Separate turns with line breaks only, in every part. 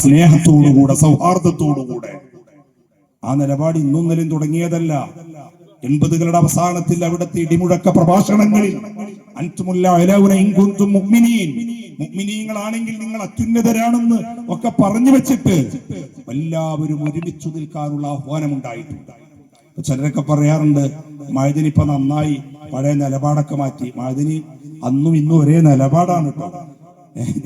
സ്നേഹത്തോടുകൂടെ സൗഹാർദ്ദത്തോടുകൂടെ. ആ നിലപാട് ഇന്നും നിലയും തുടങ്ങിയതല്ല. എൺപതുകളുടെ അവസാനത്തിൽ അവിടുത്തെ ഇടിമുഴക്ക പ്രഭാഷണങ്ങളിൽ മുഅ്മിനീങ്ങളാണെങ്കിൽ നിങ്ങൾ അത്യുന്നതരാണെന്ന് ഒക്കെ പറഞ്ഞു വെച്ചിട്ട് എല്ലാവരും ഒരുമിച്ചു നിൽക്കാനുള്ള ആഹ്വാനം ഉണ്ടായിട്ടുണ്ട് ചിലരൊക്കെ പറയാറുണ്ട് മഴദിനി ഇപ്പൊ നന്നായി പഴയ നിലപാടൊക്കെ മാറ്റി. മഴദിനി അന്നും ഇന്നും ഒരേ നിലപാടാണ് കേട്ടോ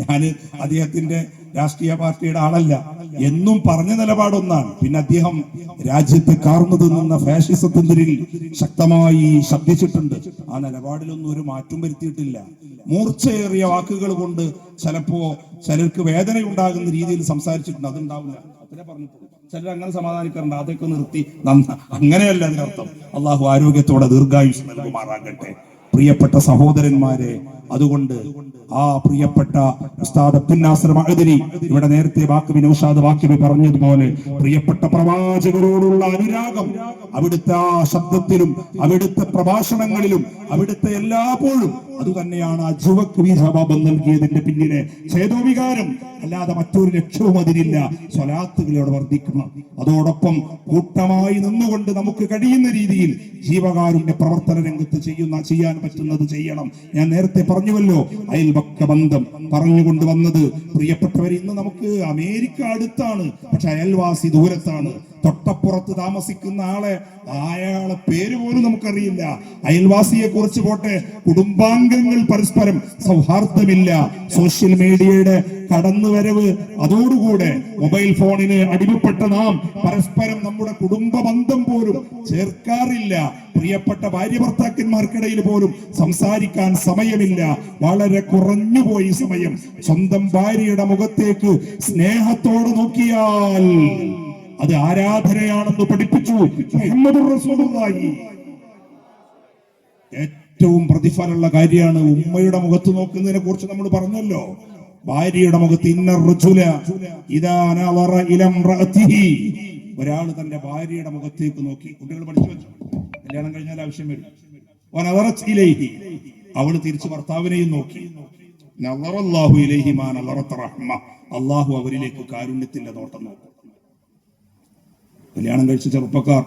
ഞാൻ അദ്ദേഹത്തിന്റെ രാഷ്ട്രീയ പാർട്ടിയുടെ ആളല്ല. എന്നും പറഞ്ഞ നിലപാടൊന്നാണ്. പിന്നെ അദ്ദേഹം രാജ്യത്ത് കാർന്നു തിന്നുന്ന ഫാഷിസത്തിനെതിരിൽ ശക്തമായി ശബ്ദിച്ചിട്ടുണ്ട്. ആ നിലപാടിലൊന്നും ഒരു മാറ്റം വരുത്തിയിട്ടില്ല. മൂർച്ചയേറിയ വാക്കുകൾ കൊണ്ട് ചിലപ്പോ ചിലർക്ക് വേദന ഉണ്ടാകുന്ന രീതിയിൽ സംസാരിച്ചിട്ടുണ്ട്. അതുണ്ടാവില്ല. അത്രേ പറഞ്ഞിട്ടുള്ളൂ. ചിലർ അങ്ങനെ സമാധാനിക്കാറുണ്ട്. അതൊക്കെ നിർത്തി നന്ന അങ്ങനെയല്ല അതിനർത്ഥം. അള്ളാഹു ആരോഗ്യത്തോടെ ദീർഘായുസ് നൽകുമാറാകട്ടെ. പ്രിയപ്പെട്ട സഹോദരന്മാരെ അതുകൊണ്ട് ആ പ്രിയപ്പെട്ട ഉസ്താദ് അബ്ദുൽ മഹദിനി ഇവിടെ നേരത്തെ വാക്കുബി നൗഷാദ് വാക്കുബി പറഞ്ഞതുപോലെ പ്രിയപ്പെട്ട പ്രവാചകരോടുള്ള അനുരാഗം അവിടുത്തെ ആ ശബ്ദത്തിലും അവിടുത്തെ പ്രഭാഷണങ്ങളിലും അവിടുത്തെ എല്ലാപ്പോഴും അത് തന്നെയാണ് ആ ജുവക് വീരഭാബം നൽകിയതിന്റെ പിന്നിലെ ഛേദോവികാരം അല്ലാതെ മറ്റൊരു ലക്ഷ്യവും അതിനില്ല. സ്വലാത്തുകളോട് വർദ്ധിക്കണം. അതോടൊപ്പം കൂട്ടമായി നിന്നുകൊണ്ട് നമുക്ക് കഴിയുന്ന രീതിയിൽ ജീവകാരുണ്യ പ്രവർത്തന രംഗത്ത് ചെയ്യുന്ന ചെയ്യാൻ പറ്റുന്നത് ചെയ്യണം. ഞാൻ നേരത്തെ പറഞ്ഞുവല്ലോ അയൽപക്ക ബന്ധം പറഞ്ഞുകൊണ്ട് വന്നത് പ്രിയപ്പെട്ടവർ ഇന്ന് നമുക്ക് അമേരിക്ക അടുത്താണ്. പക്ഷെ അയൽവാസി ദൂരത്താണ്. തൊട്ടപ്പുറത്ത് താമസിക്കുന്ന ആളെ അയാളെ പേര് പോലും നമുക്കറിയില്ല. അയൽവാസിയെ കുറിച്ച് പോട്ടെ കുടുംബാംഗങ്ങൾ പരസ്പരം സൗഹാർദ്ദമില്ല. സോഷ്യൽ മീഡിയയുടെ കടന്നുവരവ്. അതോടുകൂടെ മൊബൈൽ ഫോണിന് അടിമപ്പെട്ട നാം പരസ്പരം നമ്മുടെ കുടുംബ ബന്ധം പോലും ചേർക്കാറില്ല. പ്രിയപ്പെട്ട ഭാര്യ ഭർത്താക്കന്മാർക്കിടയിൽ പോലും സംസാരിക്കാൻ സമയമില്ല. വളരെ കുറഞ്ഞുപോയി സമയം. സ്വന്തം ഭാര്യയുടെ മുഖത്തേക്ക് സ്നേഹത്തോടെ നോക്കിയാൽ അത് ആരാധനയാണെന്ന് പഠിപ്പിച്ചു ഏറ്റവും പ്രതിഫലമുള്ള കാര്യമാണ് ഉമ്മയുടെ മുഖത്ത് നോക്കുന്നതിനെ കുറിച്ച് നമ്മൾ പറഞ്ഞല്ലോ. ഭാര്യയുടെ മുഖത്ത് ഇന്ന റുജുല. ഇതാണ് ഒരാൾ തന്റെ ഭാര്യയുടെ മുഖത്തേക്ക് നോക്കി. കുട്ടികൾ പഠിച്ചു വെച്ചു? കല്യാണം കഴിഞ്ഞാൽ ആവശ്യം വരും. അവൾ തിരിച്ചു ഭർത്താവിനെയും നോക്കി. അള്ളാഹു അവരിലേക്ക് കാരുണ്യത്തിന്റെ നോട്ടം നോക്കും കല്യാണം കഴിച്ച ചെറുപ്പക്കാർ